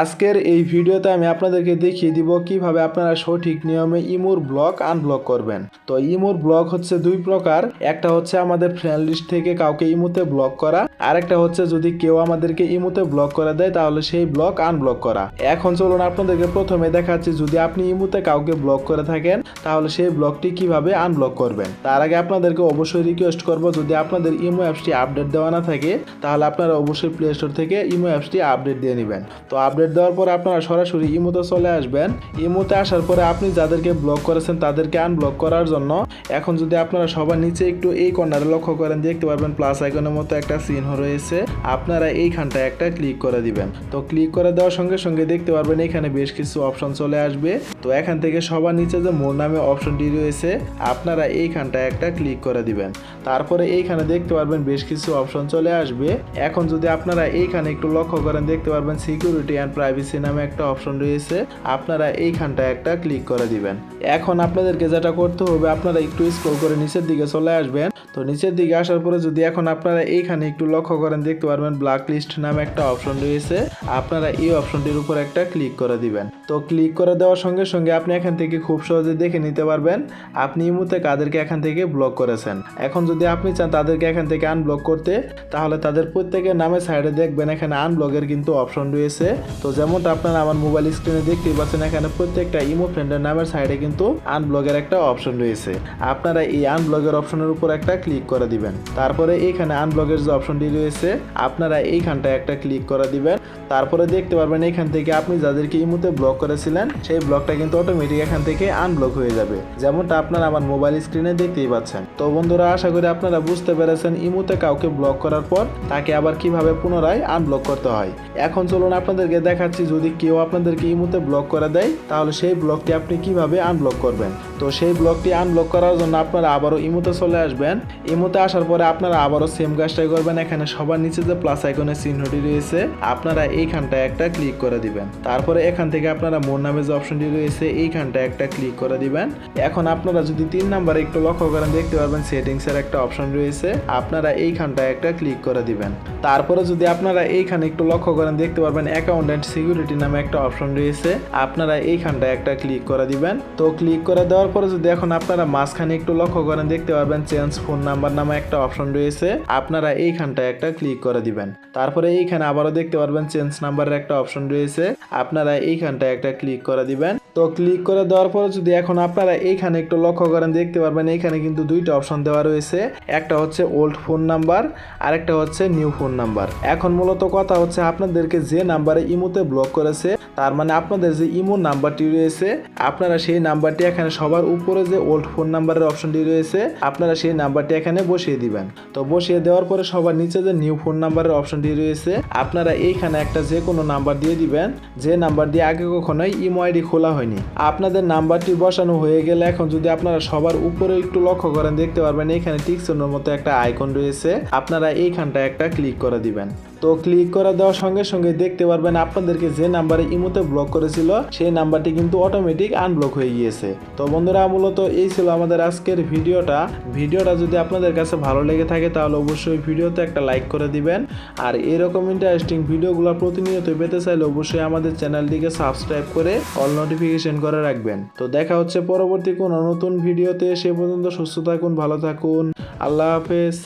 আজকের এই ভিডিওতে আমি আপনাদেরকে দেখিয়ে দিব কীভাবে আপনারা সঠিক নিয়মে ইমোর ব্লক আনব্লক করবেন। তো ইমোর ব্লক হচ্ছে দুই প্রকার, একটা হচ্ছে আমাদের ফ্রেন্ড লিস্ট থেকে কাউকে ইমোতে ব্লক করা আর একটা হচ্ছে যদি কেউ আমাদেরকে ইমোতে ব্লক করে দেয় তাহলে সেই ব্লক আনব্লক করা। এখন চলুন আপনাদেরকে প্রথমে দেখাচ্ছি, যদি আপনি ইমোতে কাউকে ব্লক করে থাকেন, তাহলে সেই ব্লকটি কীভাবে আনব্লক করবেন। তার আগে আপনাদেরকে অবশ্যই রিকোয়েস্ট করব, যদি আপনাদের ইমো অ্যাপসটি আপডেট দেওয়া না থাকে, তাহলে আপনারা অবশ্যই প্লে স্টোর থেকে ইমো অ্যাপসটি আপডেট দিয়ে নেবেন। তো আপডেট দেওয়ার পর আপনারা সরাসরি ইমোতে চলে আসবেন। ইমোতে আসার পরে আপনি যাদেরকে ব্লক করেছেন তাদেরকে আনব্লক করার জন্য। এখন যদি আপনারা সবার নিচে একটু এই কর্নারে লক্ষ্য করেন, দেখতে পারবেন প্লাস আইকনের মতো একটা চিহ্ন রয়েছে। আপনারা এইখানটায় একটা ক্লিক করে দিবেন। তো ক্লিক করে দেওয়ার সঙ্গে সঙ্গে দেখতে পারবেন এখানে বেশ কিছু অপশন চলে আসবে। তো এখান থেকে সবার নিচে যে মোর নামে অপশনটি রয়েছে, আপনারা এইখানটায় একটা ক্লিক করে দিবেন। তারপরে এইখানে দেখতে পারবেন বেশ কিছু অপশন চলে আসবে। এখন যদি আপনারা এইখানে একটু লক্ষ্য করেন, দেখতে পারবেন সিকিউরিটি অ্যান্ড প্রাইভেসি নামে একটা অপশন রয়েছে, আপনারা এইখানটায় একটা ক্লিক করে দিবেন। এখন আপনাদেরকে যেটা করতে হবে, আপনারা একটু স্ক্রল করে নিচের দিকে চলে আসবেন। তো নিচের দিকে আসার পরে যদি এখন আপনারা এইখানে একটু লক্ষ্য করেন, দেখতে পারবেন ব্ল্যাক লিস্ট নামে একটা অপশন রয়েছে। আপনারা এই অপশনটির উপর একটা ক্লিক করে দিবেন। তো ক্লিক করে দেওয়ার সঙ্গে সঙ্গে আপনি এখান থেকে খুব সহজে দেখে নিতে পারবেন, আপনি ইমুতে কাদেরকে এখান থেকে ব্লক করেছেন। এখন যদি আপনি চান তাদেরকে এখান থেকে আনব্লক করতে, তাহলে তাদের প্রত্যেকের নামে সাইডে দেখবেন, এখানে আনব্লকের কিন্তু অপশন রয়েছে। তো যেমনটা আপনারা আমার মোবাইল স্ক্রিনে দেখতেই পাচ্ছেন, এখানে প্রত্যেকটা ইমো ফ্রেন্ডের নামের সাইডে কিন্তু আনব্লগের একটা অপশন রয়েছে। আপনারা এই আনব্লকের অপশনের উপর একটা ক্লিক করে দিবেন। তারপরে এইখানে আনব্লকের যে অপশনটি রয়েছে, আপনারা এইখানটায় একটা ক্লিক করে দিবেন। তারপরে দেখতে পারবেন এখান থেকে আপনি যাদেরকে ইমোতে ব্লক করেছিলেন, সেই ব্লকটা কিন্তু অটোমেটিক এখান থেকে আনব্লক হয়ে যাবে। যেমনটা আপনারা আমার মোবাইল স্ক্রিনে দেখতেই পাচ্ছেন। তো বন্ধুরা, আশা করি আপনারা বুঝতে পেরেছেন ইমোতে কাউকে ব্লক করার পর তাকে আবার কীভাবে পুনরায় আনব্লক করতে হয়। এখন চলুন আপনাদেরকে দেখাচ্ছি যদি কেউ আপনাদেরকে এই মুহূর্তে ব্লক করে দেয়, তাহলে সেই ব্লকটি আপনি কীভাবে আনব্লক করবেন? তো সেই ব্লকটি আনব্লক করার জন্য আপনারা আবারও ইমোতে চলে আসবেন। ইমোতে আসার পরে আপনারা আবারও সেম কাজটাই করবেন। এখানে সবার নিচে যে প্লাস আইকনের চিহ্নটি রয়েছে, আপনারা এইখানটায় একটা ক্লিক করে দিবেন। তারপরে এখান থেকে আপনারা মোর নামে যে অপশনটি রয়েছে, এইখানটায় একটা ক্লিক করে দিবেন। এখন আপনারা যদি তিন নাম্বারে একটু লক্ষ্য করেন, দেখতে পারবেন সেটিংস এর একটা অপশন রয়েছে, আপনারা এইখানটায় একটা ক্লিক করে দিবেন। তারপরে যদি আপনারা এইখানে একটু লক্ষ্য করেন, দেখতে পারবেন অ্যাকাউন্ট অ্যান্ড সিকিউরিটি নামে একটা অপশন রয়েছে, আপনারা এইখানটায় একটা ক্লিক করে দিবেন। তো ক্লিক করে দেওয়ার পরে যদি এখন আপনারা মাঝখানে একটু লক্ষ্য করেন, দেখতে পারবেন চেঞ্জ ফোন নাম্বার নামে একটা অপশন রয়েছে। আপনারা এইখানটায় একটা ক্লিক করে দিবেন। তারপরে এইখানে আবারও দেখতে পারবেন চেঞ্জ নাম্বারের একটা অপশন রয়েছে। আপনারা এইখানটায় একটা ক্লিক করে দিবেন। তো ক্লিক করে দেওয়ার পরে যদি এখন আপনারা এইখানে একটু লক্ষ্য করেন, দেখতে পারবেন এইখানে কিন্তু দুইটা অপশন দেওয়া রয়েছে। একটা হচ্ছে ওল্ড ফোন নাম্বার আর একটা হচ্ছে নিউ ফোন নাম্বার। এখন মূলত কথা হচ্ছে আপনাদেরকে যে নাম্বারে ইমোতে ব্লক করেছে তার মানে আপনাদের যে ইমো নাম্বারটি রয়েছে, আপনারা সেই নাম্বারটি এখানে সবার উপরে যে ওল্ড ফোন নাম্বারের অপশনটি রয়েছে, আপনারা সেই নাম্বারটি এখানে বসিয়ে দিবেন। তো বসিয়ে দেওয়ার পরে সবার নিচে যে নিউ ফোন নাম্বারের অপশনটি রয়েছে, আপনারা এইখানে একটা যে কোনো নাম্বার দিয়ে দিবেন। যে নাম্বার দিয়ে আগে কখনোই ইমো আইডি খোলা হয়নি। আপনাদের নাম্বারটি বসানো হয়ে গেলে এখন যদি আপনারা সবার উপরে একটু লক্ষ্য করেন, দেখতে পারবেন এখানে টিকসনের মতো একটা আইকন রয়েছে। আপনারা এইখানটা একটা ক্লিক করে দিবেন। তো ক্লিক করে দেওয়ার সঙ্গে সঙ্গে দেখতে পারবেন আপনাদেরকে যে নাম্বারে ইমোতে ব্লক করেছিল, সেই নাম্বারটি কিন্তু অটোমেটিক আনব্লক হয়ে গিয়েছে। তো বন্ধুরা, মূলত এই ছিল আমাদের আজকের ভিডিওটা। ভিডিওটা যদি আপনাদের কাছে ভালো লেগে থাকে, তাহলে অবশ্যই ভিডিওতে একটা লাইক করে দিবেন। আর এরকম ইন্টারেস্টিং ভিডিওগুলো প্রতিনিয়ত পেতে চাইলে অবশ্যই আমাদের চ্যানেলটিকে সাবস্ক্রাইব করে অল নোটিফিকেশন করে রাখবেন। তো দেখা হচ্ছে পরবর্তী কোনো নতুন ভিডিওতে। সে পর্যন্ত সুস্থ থাকুন, ভালো থাকুন। আল্লাহ হাফেজ।